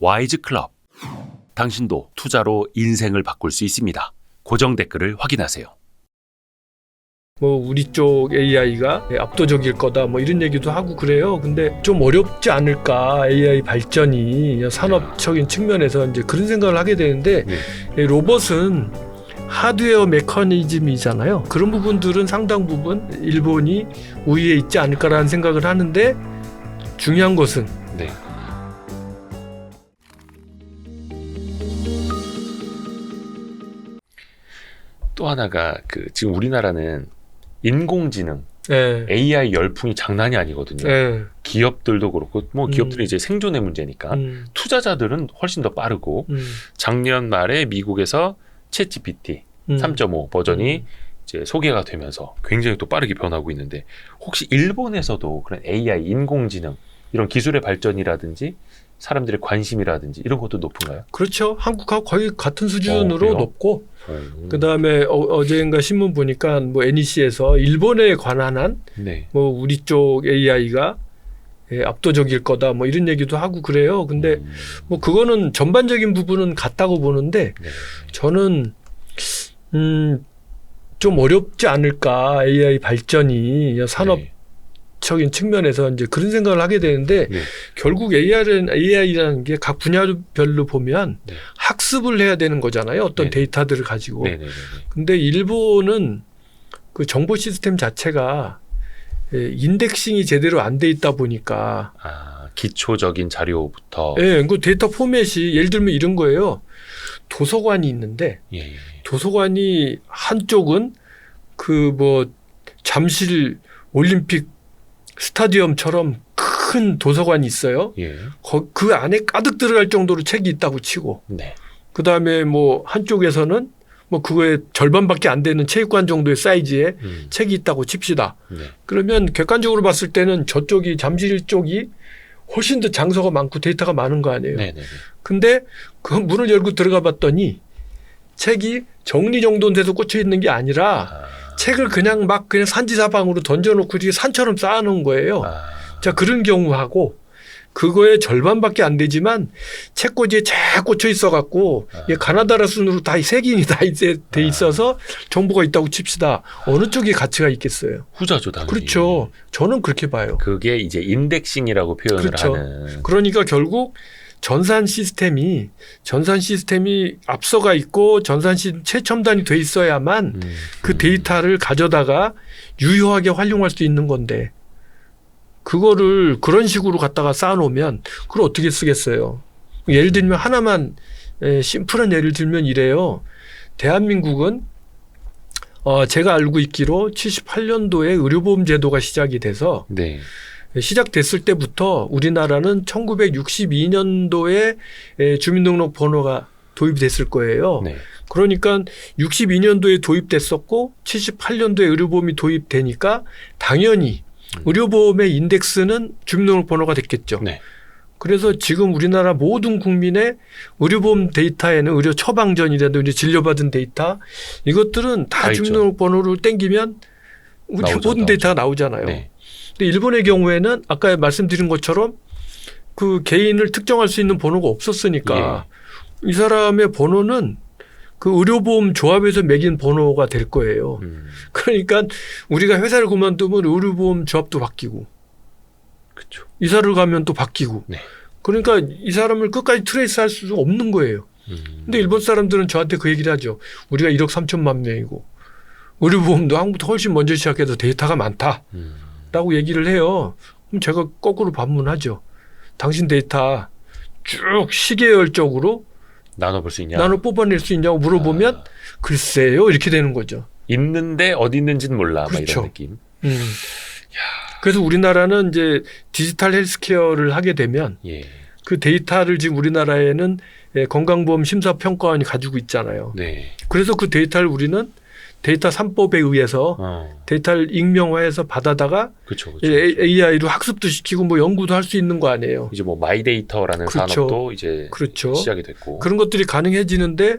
와이즈 클럽. 당신도 투자로 인생을 바꿀 수 있습니다. 고정 댓글을 확인하세요. 뭐 우리 쪽 AI가 압도적일 거다 뭐 이런 얘기도 하고 그래요. 근데 좀 어렵지 않을까 AI 발전이 산업적인 측면에서 이제 그런 생각을 하게 되는데 네. 이 로봇은 하드웨어 메커니즘이잖아요. 그런 부분들은 상당 부분 일본이 우위에 있지 않을까라는 생각을 하는데 중요한 것은 또 하나가 그 지금 우리나라는 인공지능 예. AI 열풍이 장난이 아니거든요. 예. 기업들도 그렇고 뭐 음. 기업들이 이제 생존의 문제니까 음, 투자자들은 훨씬 더 빠르고 음, 작년 말에 미국에서 챗GPT 음. 3.5 버전이 이제 소개가 되면서 굉장히 또 빠르게 변하고 있는데 혹시 일본에서도 그런 AI 인공지능 이런 기술의 발전이라든지 사람들의 관심이라든지 이런 것도 높은가요? 그렇죠. 한국하고 거의 같은 수준으로 그래요? 높고 음. 그다음에 어, 제인가 신문 보니까 뭐 NEC에서 일본에 관한 한 네. 뭐 우리 쪽 AI가 예, 압도적일 거다 뭐 이런 얘기도 하고 그래요. 근데 음. 뭐 그거는 전반적인 부분은 같다고 보는데 네. 저는 음좀 어렵지 않을까 AI 발전이 산업 적인 측면에서 이제 그런 생각을 하게 되는데 네. 결국 AI는 AI라는 게 각 분야별로 보면 네. 학습을 해야 되는 거잖아요. 어떤 네. 데이터들을 가지고. 네. 네. 네. 근데 일본은 그 정보 시스템 자체가 예, 인덱싱이 제대로 안 돼 있다 보니까 아 기초적인 자료부터 예, 그 데이터 포맷이 예를 들면 이런 거예요. 도서관이 있는데 예, 예. 도서관이 한쪽은 그 뭐 잠실 올림픽 스타디움처럼 큰 도서관이 있어요. 예. 거- 그 안에 가득 들어갈 정도로 책이 있다고 치고 네. 그 다음에 뭐 한쪽에서는 뭐 그거의 절반밖에 안 되는 체육관 정도의 사이즈의 음. 책이 있다고 칩시다. 네. 그러면 객관적으로 봤을 때는 저쪽이 잠실 쪽이 훨씬 더 장소가 많고 데이터가 많은 거 아니에요. 네. 네. 네. 근데 그 문을 열고 들어가 봤더니 책이 정리정돈돼서 꽂혀 있는 게 아니라 아. 책을 그냥 막 그냥 산지사방으로 던져놓고 이렇게 산처럼 쌓아놓은 거예요. 아. 자 그런 경우하고 그거의 절반밖에 안 되지만 책꽂이에 쫙 꽂혀 있어 갖고 아. 이 가나다라 순으로 다 색인이 다 이제 돼 있어서 정보가 있다고 칩시다. 어느 쪽에 가치가 있겠어요? 후자죠, 당연히. 그렇죠. 저는 그렇게 봐요. 그게 이제 인덱싱이라고 표현을 그렇죠. 하는. 그러니까 결국 전산 시스템이 전산 시스템이 앞서가 있고 전산 시 최첨단이 돼 있어야만 음. 그 음. 데이터를 가져다가 유효하게 활용할 수 있는 건데 그거를 그런 식으로 갖다가 쌓아놓으면 그걸 어떻게 쓰겠어요? 예를 들면 하나만 에, 심플한 예를 들면 이래요. 대한민국은 어, 제가 알고 있기로 78년도에 의료보험 제도가 시작이 돼서 네. 시작됐을 때부터 우리나라는 1962년도에 주민등록 번호가 도입이 됐을 거예요. 네. 그러니까 62년도에 도입됐었고 78년도에 의료보험이 도입되니까 당연히 음. 의료보험의 인덱스는 주민등록 번호가 됐겠죠. 네. 그래서 지금 우리나라 모든 국민의 의료보험 데이터에는 의료 처방전이라든지 진료받은 데이터 이것들은 다다 있죠. 주민등록 번호를 땡기면 우리 모든 나오죠. 데이터가 나오잖아요. 네. 근데 일본의 경우에는 아까 말씀드린 것처럼 그 개인을 특정할 수 있는 번호가 없었으니까 예. 이 사람의 번호는 그 의료보험 조합에서 매긴 번호가 될 거예요. 음. 그러니까 우리가 회사를 그만두면 의료보험 조합도 바뀌고 그렇죠. 이사를 가면 또 바뀌고 네. 그러니까 이 사람을 끝까지 트레이스 할 수 없는 거예요. 음. 근데 일본 사람들은 저한테 그 얘기를 하죠. 우리가 1억 3천만 명이고 의료보험도 한국보다 훨씬 먼저 시작해서 데이터가 많다. 음. 라고 얘기를 해요. 그럼 제가 거꾸로 반문하죠. 당신 데이터 쭉 시계열적으로 나눠볼 수 있냐? 나눠 뽑아낼 수 있냐고 물어보면 아. 글쎄요 이렇게 되는 거죠. 있는데 어디 있는지는 몰라. 막 그렇죠. 이런 느낌. 음. 그래서 우리나라는 이제 디지털 헬스케어를 하게 되면 예. 그 데이터를 지금 우리나라에는 예, 건강보험 심사평가원이 가지고 있잖아요. 네. 그래서 그 데이터를 우리는 데이터 3법에 의해서 어. 데이터를 익명화해서 받아다가 그렇죠. 그렇죠. AI로 학습도 시키고 뭐 연구도 할 수 있는 거 아니에요. 이제 뭐 마이데이터라는 그렇죠. 산업도 이제 그렇죠. 시작이 됐고. 그런 것들이 가능해지는데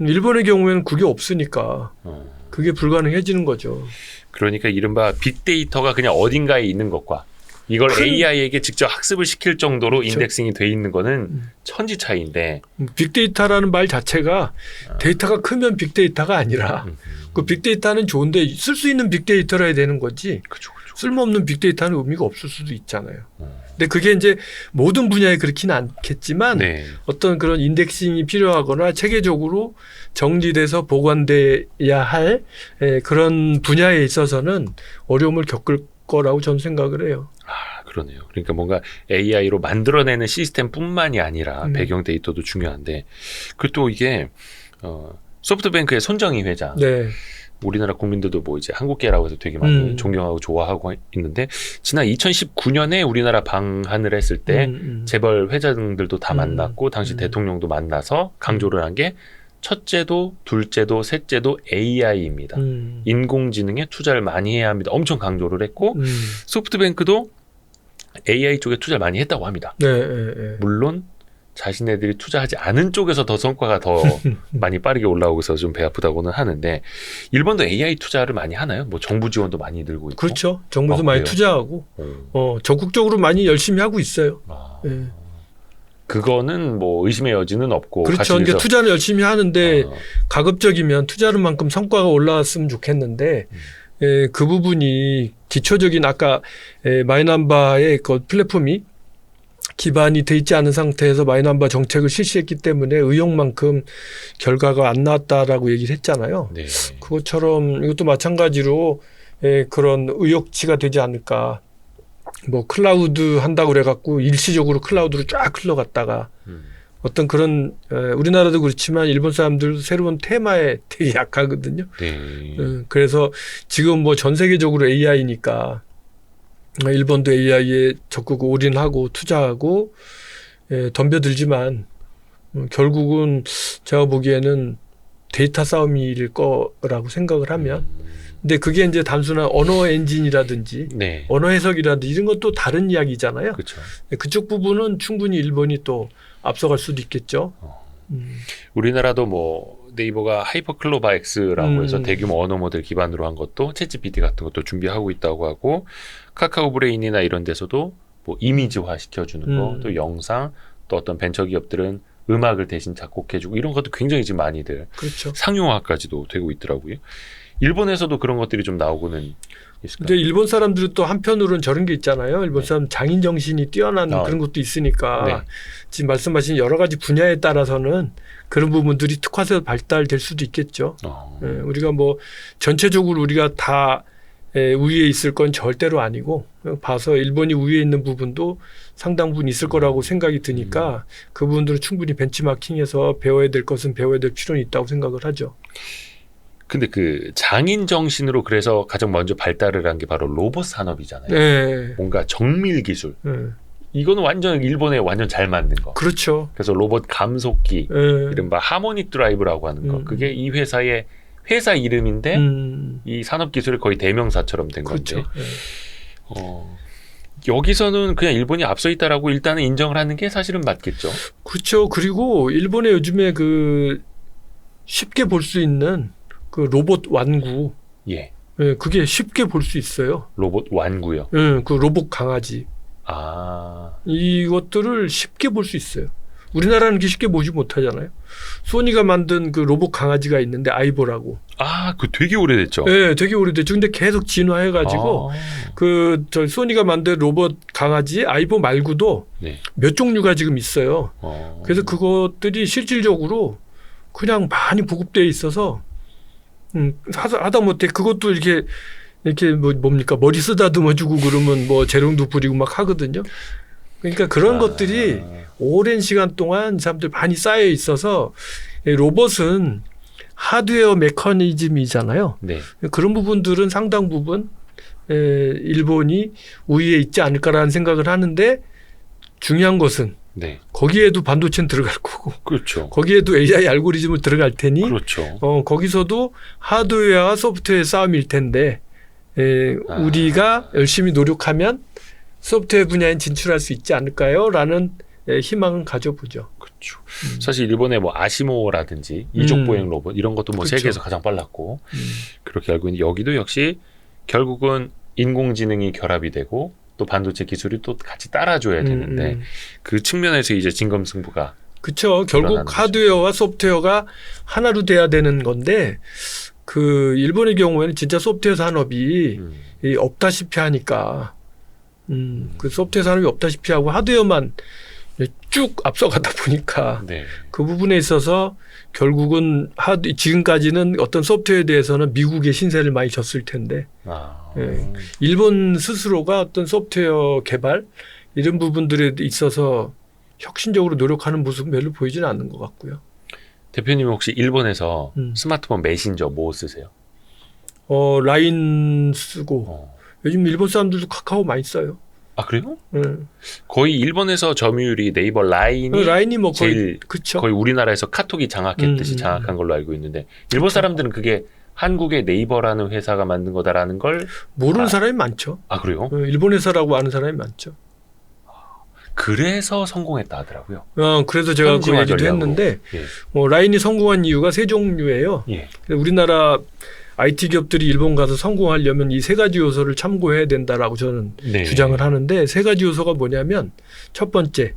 일본의 경우에는 그게 없으니까 어. 그게 불가능해지는 거죠. 그러니까 이른바 빅데이터가 그냥 어딘가에 있는 것과 이걸 큰- AI에게 직접 학습을 시킬 정도로 그렇죠. 인덱싱이 돼 있는 거는 음. 천지 차이인데 빅데이터라는 말 자체가 아. 데이터가 크면 빅데이터가 아니라 음, 그 빅데이터는 좋은데 쓸 수 있는 빅데이터라 해야 되는 거지 그죠 그죠. 쓸모없는 빅데이터는 의미가 없을 수도 있잖아요. 어. 근데 그게 이제 모든 분야에 그렇지는 않겠지만 네. 어떤 그런 인덱싱이 필요하거나 체계적으로 정리돼서 보관돼야 할 에, 그런 분야에 있어서는 어려움을 겪을 거라고 저는 생각을 해요. 아 그러네요. 그러니까 뭔가 AI로 만들어내는 시스템뿐만이 아니라 음. 배경 데이터도 중요한데 그리고 또 이게 어, 소프트뱅크의 손정희 회장 네. 우리나라 국민들도 뭐 이제 한국계라고 해서 되게 많이 음. 존경하고 좋아하고 있는데 지난 2019년에 우리나라 방한을 했을 때 음, 음. 재벌 회장들도 다 음. 만났고 당시 음. 대통령도 만나서 강조를 한게 첫째도 둘째도 셋째도 AI입니다. 음. 인공지능에 투자를 많이 해야 합니다. 엄청 강조를 했고 음. 소프트뱅크도 AI 쪽에 투자를 많이 했다고 합니다. 네, 네, 네. 물론 자신네들이 투자하지 않은 쪽에서 더 성과가 더 많이 빠르게 올라오고 있어서 좀 배 아프다고는 하는데 일본도 AI 투자를 많이 하나요? 뭐 정부 지원도 많이 들고 있고. 그렇죠. 정부에서 아, 많이? 투자하고 오. 어, 적극적으로 많이 열심히 하고 있어요. 아. 예. 그거는 뭐 의심의 여지는 없고 그렇죠. 그러니까 투자를 열심히 하는데 어, 가급적이면 투자하는 만큼 성과가 올라왔으면 좋겠는데 음. 에, 그 부분이 기초적인 아까 에, 마이남바의 그 플랫폼이 기반이 돼 있지 않은 상태에서 마이남바 정책을 실시했기 때문에 의욕만큼 결과가 안 나왔다라고 얘기를 했잖아요. 네. 그것처럼 이것도 마찬가지로 에, 그런 의욕치가 되지 않을까. 뭐 클라우드 한다고 그래갖고 일시적으로 클라우드로 쫙 흘러갔다가 음. 어떤 그런 에, 우리나라도 그렇지만 일본 사람들 새로운 테마에 되게 약하거든요. 네. 음, 그래서 지금 뭐 전 세계적으로 AI니까 일본도 AI에 적극 올인하고 투자하고 에, 덤벼들지만 음, 결국은 제가 보기에는 데이터 싸움일 거라고 생각을 하면 근데 그게 이제 단순한 언어 엔진이라든지 네. 언어 해석이라든지 이런 것도 다른 이야기잖아요. 그렇죠. 그쪽 부분은 충분히 일본이 또 앞서갈 수도 있겠죠. 어. 음. 우리나라도 뭐 네이버가 하이퍼 클로바 X라고 음. 해서 대규모 언어 모델 기반으로 한 것도 챗GPT 같은 것도 준비하고 있다고 하고 카카오 브레인이나 이런 데서도 뭐 이미지화 시켜주는 거, 음. 또 영상, 또 어떤 벤처 기업들은 음악을 대신 작곡해주고 이런 것도 굉장히 지금 많이들 그렇죠. 상용화까지도 되고 있더라고요. 일본에서도 그런 것들이 좀 나오고는 있을까요? 근데 일본 사람들은 또 한편으로는 저런 게 있잖아요. 일본 네. 사람 장인 정신이 뛰어난 아. 그런 것도 있으니까 네. 지금 말씀하신 여러 가지 분야에 따라서는 그런 부분들이 특화돼서 발달될 수도 있겠죠. 어. 예, 우리가 뭐 전체적으로 우리가 다 예, 우위에 있을 건 절대로 아니고 봐서 일본이 우위에 있는 부분도 상당 부분 있을 거라고 생각이 드니까 그 부분들은 충분히 벤치마킹해서 배워야 될 것은 배워야 될 필요는 있다고 생각을 하죠. 근데 그 장인 정신으로 그래서 가장 먼저 발달을 한 게 바로 로봇 산업이잖아요. 예, 뭔가 정밀 기술. 예, 이거는 완전 일본에 완전 잘 맞는 거. 그렇죠. 그래서 로봇 감속기, 예, 이른바 하모닉 드라이브라고 하는 거. 음. 그게 이 회사의 회사 이름인데 음, 이 산업 기술의 거의 대명사처럼 된 건데. 그렇죠. 예. 어, 여기서는 그냥 일본이 앞서 있다라고 일단은 인정을 하는 게 사실은 맞겠죠. 그렇죠. 그리고 일본에 요즘에 그 쉽게 볼 수 있는 그 로봇 완구, 예. 예, 그게 쉽게 볼 수 있어요. 로봇 완구요. 예, 그 로봇 강아지 아, 이것들을 쉽게 볼 수 있어요. 우리나라는 그 쉽게 보지 못하잖아요. 소니가 만든 그 로봇 강아지가 있는데 아이보라고. 아, 그 되게 오래됐죠. 예, 되게 오래됐죠. 근데 계속 진화해 가지고 아, 그저 소니가 만든 로봇 강아지 아이보 말고도 네. 몇 종류가 지금 있어요. 어. 그래서 그것들이 실질적으로 그냥 많이 보급되어 있어서 음, 하다, 하다 못해 그것도 이렇게 이렇게 뭐 뭡니까 머리 쓰다듬어주고 그러면 뭐 재롱도 부리고 막 하거든요. 그러니까 그런 아, 것들이 오랜 시간 동안 이 사람들 많이 쌓여 있어서 이 로봇은 하드웨어 메커니즘이잖아요. 네. 그런 부분들은 상당 부분 에, 일본이 우위에 있지 않을까라는 생각을 하는데 중요한 것은 네. 거기에도 반도체는 들어갈 거고 그렇죠. 거기에도 AI 알고리즘을 들어갈 테니 그렇죠. 어, 거기서도 하드웨어와 소프트웨어 싸움일 텐데 에, 아. 우리가 열심히 노력하면 소프트웨어 분야에 진출할 수 있지 않을까요?라는 에, 희망은 가져보죠. 그렇죠. 음. 사실 일본의 뭐 아시모라든지 이족 음. 보행 로봇 이런 것도 뭐 그렇죠. 세계에서 가장 빨랐고 음. 그렇게 알고 있는데 여기도 역시 결국은 인공지능이 결합이 되고 또 반도체 기술이 또 같이 따라줘야 되는데 음, 음. 그 측면에서 이제 진검승부가 그쵸. 결국. 하드웨어와 소프트웨어가 하나로 돼야 되는 건데 그 일본의 경우에는 진짜 소프트웨어 산업이 음, 이 없다시피 하니까 음, 그 소프트웨어 산업이 없다시피 하고 하드웨어만 쭉 앞서가다 보니까 네. 그 부분에 있어서 결국은 하드 지금까지는 어떤 소프트웨어에 대해서는 미국의 신세를 많이 졌을 텐데 아, 예. 일본 스스로가 어떤 소프트웨어 개발 이런 부분들에 있어서 혁신적으로 노력하는 모습은 별로 보이지는 않는 것 같고요. 대표님 혹시 일본에서 음. 스마트폰 메신저 뭐 쓰세요? 어 라인 쓰고 어. 요즘 일본 사람들도 카카오 많이 써요. 아 그래요? 예. 거의 일본에서 점유율이 네이버 라인이 라인이 뭐 거의 제일 그쵸. 거의 우리나라에서 카톡이 장악했듯이 음, 음, 장악한 걸로 알고 있는데 일본 사람들은 그게 한국의 네이버라는 회사가 만든 거다라는 걸아 모르는 사람이 많죠. 그래요? 어, 일본 회사라고 아는 사람이 많죠. 그래서 성공했다 하더라고요. 어, 그래서 제가 그 얘기도 전략으로. 했는데 예. 뭐 라인이 성공한 이유가 세 종류예요. 예. 우리나라 IT 기업들이 일본 가서 성공하려면 이 세 가지 요소를 참고해야 된다라고 저는 네. 주장을 하는데 세 가지 요소가 뭐냐면 첫 번째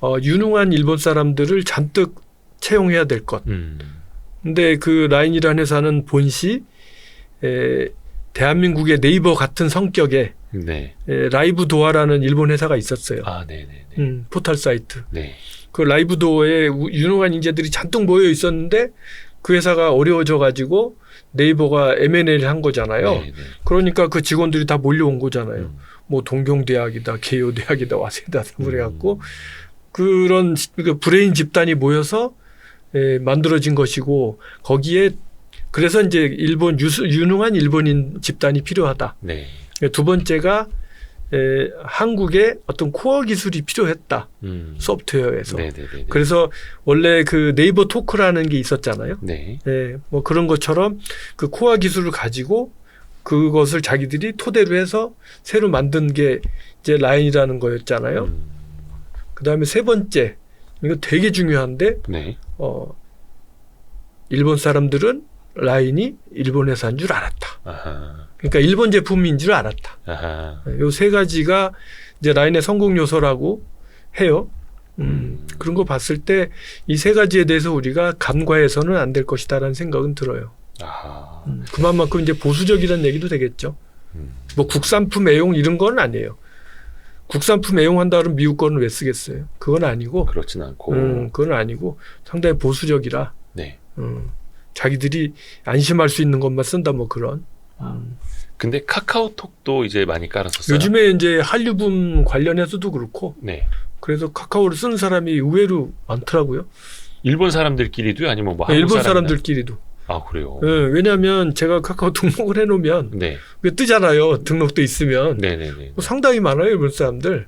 어, 유능한 일본 사람들을 잔뜩 채용해야 될 것. 음. 근데 그 라인이라는 회사는 본시 에, 대한민국의 네이버 같은 성격의 네. 에, 라이브 도어라는 일본 회사가 있었어요. 아, 네, 네, 네. 음, 포털 사이트. 네. 그 라이브 도어에 우- 유능한 인재들이 잔뜩 모여 있었는데 그 회사가 어려워져 가지고 네이버가 M&A를 한 거잖아요. 네, 네. 그러니까 그 직원들이 다 몰려온 거잖아요. 음. 뭐 동경대학이다, 개요대학이다, 와세다 음. 그래갖고 그런 시- 그 브레인 집단이 모여서 에, 만들어진 것이고 거기에 그래서 이제 일본 유수, 유능한 일본인 집단이 필요하다. 네. 두 번째가 에, 한국의 어떤 코어 기술이 필요했다. 음. 소프트웨어에서. 네, 네, 네. 네. 그래서 원래 그 네이버 토크라는 게 있었잖아요. 네. 예, 뭐 그런 것처럼 그 코어 기술을 가지고 그것을 자기들이 토대로 해서 새로 만든 게 이제 라인이라는 거였잖아요. 음. 그 다음에 세 번째, 이거 되게 중요한데, 네. 어, 일본 사람들은 라인이 일본 회사인 줄 알았다. 아하. 그러니까 일본 제품인 줄 알았다. 아하. 요세 가지가 이제 라인의 성공 요소라고 해요. 음, 그런 거 봤을 때 이 세 가지에 대해서 우리가 간과해서는 안 될 것이다라는 생각은 들어요. 아하. 음, 그만큼 이제 보수적이라는 얘기도 되겠죠. 음. 뭐 국산품 애용 이런 건 아니에요. 국산품 애용한다 그러면 미국 거는 왜 쓰겠어요? 그건 아니고, 그렇진 않고. 음, 그건 아니고 상당히 보수적이라 네. 음, 자기들이 안심할 수 있는 것만 쓴다 뭐 그런. 음. 근데 카카오톡도 이제 많이 깔았었어요. 요즘에 이제 한류붐 관련해서도 그렇고 네. 그래서 카카오를 쓰는 사람이 의외로 많더라고요. 일본 사람들끼리도요, 아니면 뭐 한국 일본 사람들? 사람들끼리도. 아 그래요. 예, 왜냐하면 제가 카카오 등록을 해놓으면 네. 그게 뜨잖아요. 등록돼 있으면 네, 네, 네. 뭐 상당히 많아요 일본 사람들.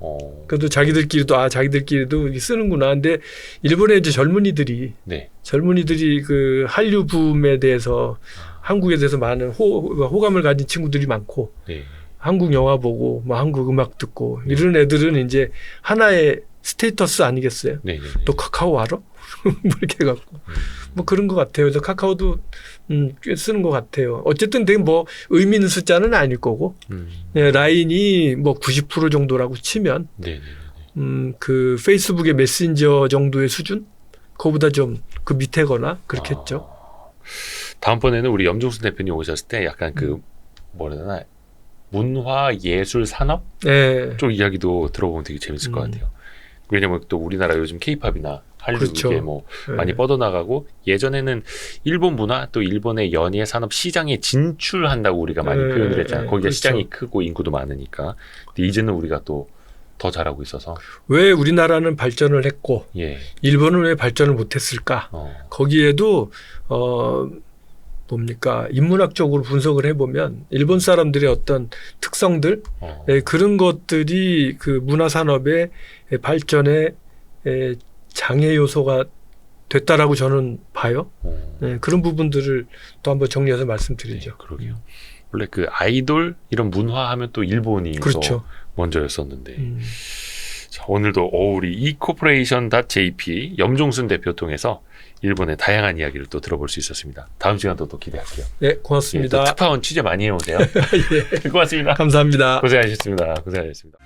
어. 그래도 자기들끼리도 아 자기들끼리도 쓰는구나. 근데 일본의 이제 젊은이들이 네. 젊은이들이 그 한류 붐에 대해서 한국에 대해서 많은 호, 호감을 가진 친구들이 많고 네. 한국 영화 보고 뭐 한국 음악 듣고 이런 애들은 이제 하나의 스테이터스 아니겠어요? 네, 네. 너 카카오 알아? 뭐 이렇게 해갖고 뭐 그런 것 같아요. 그래서 카카오도 음, 꽤 쓰는 것 같아요. 어쨌든 되게 뭐 의미 있는 숫자는 아닐 거고 음. 예, 라인이 뭐 90% 정도라고 치면 네, 네. 음, 그 페이스북의 메신저 정도의 수준? 그거보다 좀 그 밑에거나 그렇겠죠. 아, 다음번에는 우리 염종순 대표님 오셨을 때 약간 음. 그 뭐라 해야 되나 문화 예술 산업 예. 쪽 이야기도 들어보면 되게 재밌을 것 음. 같아요. 왜냐면 또 우리나라 요즘 케이팝이나 한류 그렇죠. 이게 뭐 예. 많이 뻗어나가고 예전에는 일본 문화 또 일본의 연예 산업 시장에 진출한다고 우리가 많이 예, 표현을 했잖아요. 예, 거기가 그렇죠. 시장이 크고 인구도 많으니까. 근데 이제는 우리가 또 더 잘하고 있어서 왜 우리나라는 발전을 했고 예. 일본은 왜 발전을 못했을까? 어. 거기에도 어 뭡니까 인문학적으로 분석을 해보면 일본 사람들의 어떤 특성들 어. 예, 그런 것들이 그 문화 산업의 발전에 예, 장애 요소가 됐다라고 저는 봐요. 어. 예, 그런 부분들을 또 한번 정리해서 말씀드리죠. 네, 그러게요. 원래 그 아이돌 이런 문화 하면 또 일본이 또 그렇죠. 먼저였었는데 음. 자, 오늘도 어, 우리 ecorporation.jp 염종순 대표 통해서 일본의 다양한 이야기를 또 들어볼 수 있었습니다. 다음 시간도 또 기대할게요. 네, 예, 또 고맙습니다. 특파원 취재 많이 해오세요. 고맙습니다. 감사합니다. 고생하셨습니다. 고생하셨습니다.